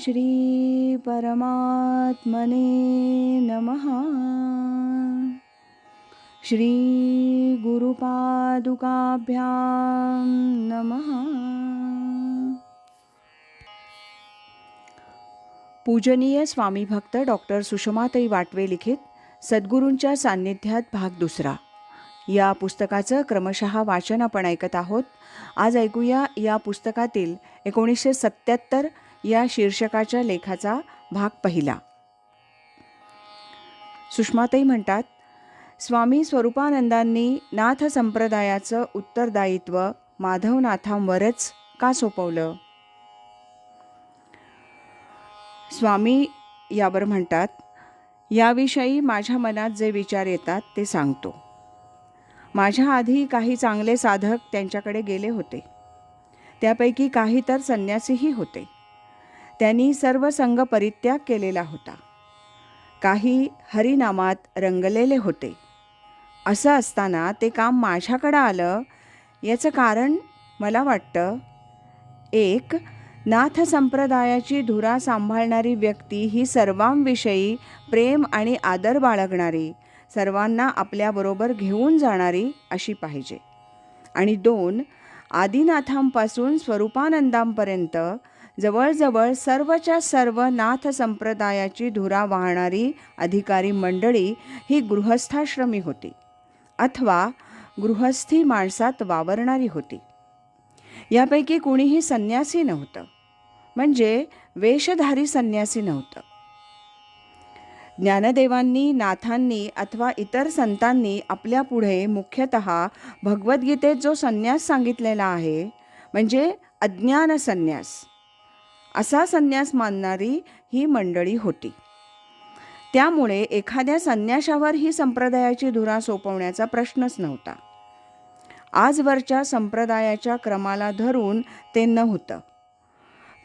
श्री परमात्मने नमः। श्री गुरुपादुकाभ्यां नमः। पूजनीय स्वामी भक्त डॉक्टर सुषमाताई वाटवे लिखित सद्गुरूंच्या सान्निध्यात भाग दुसरा. या पुस्तकाचं क्रमशः वाचन आपण ऐकत आहोत. आज ऐकूया या पुस्तकातील एकोणीसशे सत्याहत्तर या शीर्षकाच्या लेखाचा भाग पहिला. सुषमाताई म्हणतात स्वामी स्वरूपानंदांनी नाथ संप्रदायाचं उत्तरदायित्व माधवनाथांवरच का सोपवलं? स्वामी यावर म्हणतात याविषयी माझ्या मनात जे विचार येतात ते सांगतो. माझ्या आधी काही चांगले साधक त्यांच्याकडे गेले होते. त्यापैकी काही तर संन्यासीही होते. त्यांनी सर्व संघ परित्याग केलेला होता. काही हरिनामात रंगलेले होते. असं असताना ते काम माझ्याकडं आलं याचं कारण मला वाटतं एक नाथ संप्रदायाची धुरा सांभाळणारी व्यक्ती ही सर्वांविषयी प्रेम आणि आदर बाळगणारी सर्वांना आपल्याबरोबर घेऊन जाणारी अशी पाहिजे. आणि दोन आदिनाथांपासून स्वरूपानंदांपर्यंत जवळजवळ सर्वच्या सर्व नाथ संप्रदायाची धुरा वाहणारी अधिकारी मंडळी ही गृहस्थाश्रमी होती अथवा गृहस्थी माणसात वावरणारी होती. यापैकी कुणीही संन्यासी नव्हतं. म्हणजे वेशधारी संन्यासी नव्हतं. ज्ञानदेवांनी नाथांनी अथवा इतर संतांनी आपल्या पुढे मुख्यतः भगवद्गीतेत जो संन्यास सांगितलेला आहे म्हणजे अज्ञान संन्यास असा संन्यास मानणारी ही मंडळी होती. त्यामुळे एखाद्या संन्याशावर ही संप्रदायाची धुरा सोपवण्याचा प्रश्नच नव्हता. आजवरच्या संप्रदायाच्या क्रमाला धरून ते नव्हतं.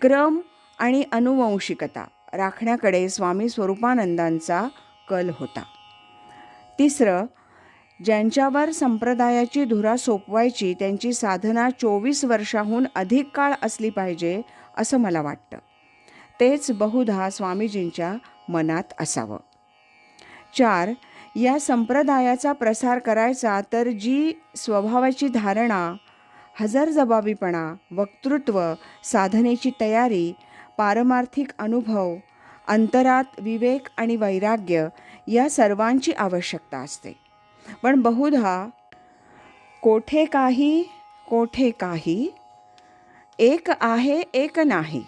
क्रम आणि अनुवंशिकता राखण्याकडे स्वामी स्वरूपानंदांचा कल होता. तिसरं ज्यांच्यावर संप्रदायाची धुरा सोपवायची त्यांची साधना चोवीस वर्षाहून अधिक काळ असली पाहिजे असं मला वाटतं. तेच बहुधा स्वामीजींच्या मनात असावं. चार या संप्रदायाचा प्रसार करायचा तर जी स्वभावाची धारणा हजरजबाबीपणा वक्तृत्व साधनेची तयारी पारमार्थिक अनुभव अंतरात विवेक आणि वैराग्य या सर्वांची आवश्यकता असते. पण बहुधा कोठे काही कोठे काही एक आहे एक नाही.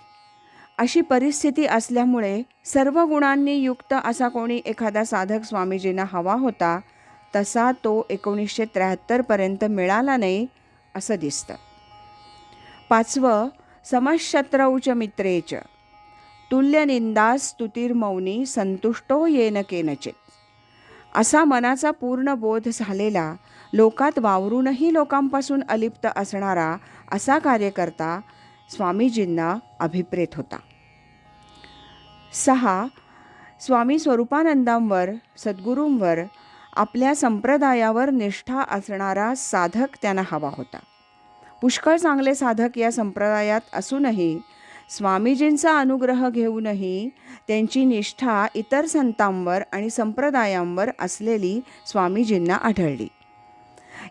अशी परिस्थिती असल्यामुळे सर्व गुणांनी युक्त असा कोणी एखादा साधक स्वामीजींना हवा होता तसा तो एकोणीसशे त्र्याहत्तरपर्यंत मिळाला नाही असं दिसतं. पाचवं समशत्रौच मित्रेच. तुल्यनिंदास स्तुतिर्मौनी संतुष्टो येन केनचित. असा मनाचा पूर्ण बोध झालेला लोकात वावरूनही लोकांपासून अलिप्त असणारा असा कार्यकर्ता स्वामीजींना अभिप्रेत होता. सहा स्वामी स्वरूपानंदांवर सद्गुरूंवर आपल्या संप्रदायावर निष्ठा असणारा साधक त्यांना हवा होता. पुष्कळ चांगले साधक या संप्रदायात असूनही स्वामीजींचा अनुग्रह घेऊनही त्यांची निष्ठा इतर संतांवर आणि संप्रदायांवर असलेली स्वामीजींना आढळली.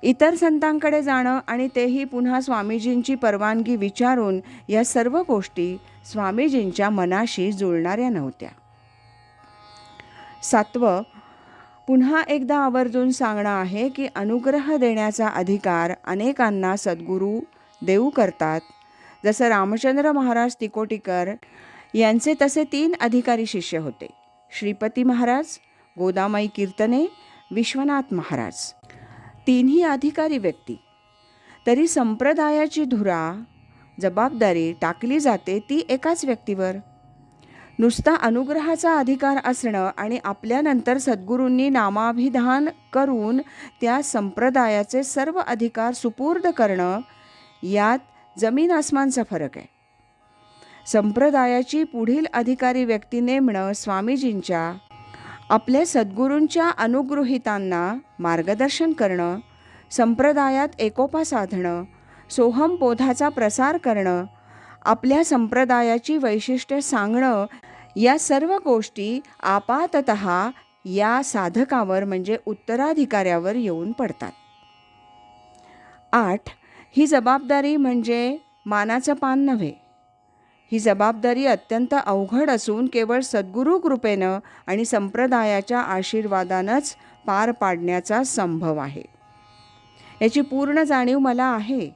इतर संतांकडे जाणं आणि तेही पुन्हा स्वामीजींची परवानगी विचारून या सर्व गोष्टी स्वामीजींच्या मनाशी जुळणाऱ्या नव्हत्या. सातवं पुन्हा एकदा आवर्जून सांगणं आहे की अनुग्रह देण्याचा अधिकार अनेकांना सद्गुरू देऊ करतात जसं रामचंद्र महाराज तिकोटीकर यांचे तसे तीन अधिकारी शिष्य होते. श्रीपती महाराज गोदामाई कीर्तने विश्वनाथ महाराज. तीनही अधिकारी व्यक्ती. तरी संप्रदायाची धुरा जबाबदारी टाकली जाते ती एकाच व्यक्तीवर. नुसता अनुग्रहाचा अधिकार असणं आणि आपल्यानंतर सद्गुरूंनी नामाभिधान करून त्या संप्रदायाचे सर्व अधिकार सुपूर्द करणं यात जमीन आसमानचा फरक आहे. संप्रदायाची पुढील अधिकारी व्यक्ती नेमणं स्वामीजींच्या आपल्या सद्गुरूंच्या अनुगृहितांना मार्गदर्शन करणं संप्रदायात एकोपा साधणं सोहमबोधाचा प्रसार करणं आपल्या संप्रदायाची वैशिष्ट्ये सांगणं या सर्व गोष्टी आपातत या साधकावर म्हणजे उत्तराधिकाऱ्यावर येऊन पडतात. आठ ही जबाबदारी म्हणजे मानाचं पान नव्हे. ही जबाबदारी अत्यंत अवघड असून केवळ सद्गुरू कृपेनं आणि संप्रदायाच्या आशीर्वादानंच पार पाडण्याचा संभव आहे. याची पूर्ण जाणीव मला आहे.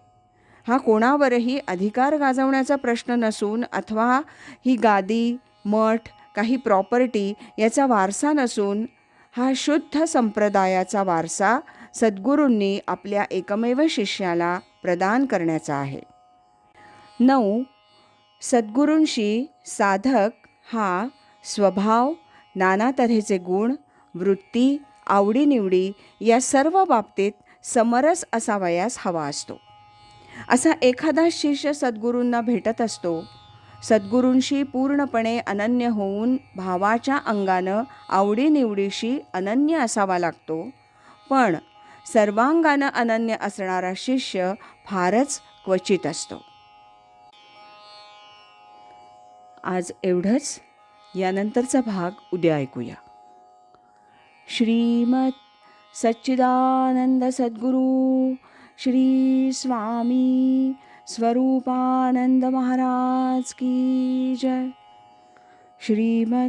हा कोणावरही अधिकार गाजवण्याचा प्रश्न नसून अथवा ही गादी मठ काही प्रॉपर्टी याचा वारसा नसून हा शुद्ध संप्रदायाचा वारसा सद्गुरूंनी आपल्या एकमेव शिष्याला प्रदान करण्याचा आहे. नऊ. सद्गुरूंशी साधक हा स्वभाव नाना तऱ्हेचे गुण वृत्ती आवडीनिवडी या सर्व बाबतीत समरस असावयास हवा असतो. असा एखादा शिष्य सद्गुरूंना भेटत असतो सद्गुरूंशी पूर्णपणे अनन्य होऊन भावाच्या अंगानं आवडीनिवडीशी अनन्य असावा लागतो पण सर्वांगानं अनन्य असणारा शिष्य फारच क्वचित असतो. आज एवढंच. यानंतरचा भाग उद्या ऐकूया. श्रीमत सच्चिदानंद सद्गुरू श्री स्वामी स्वरूपानंद महाराज की जय. श्रीमत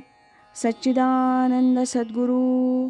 सच्चिदानंद सद्गुरू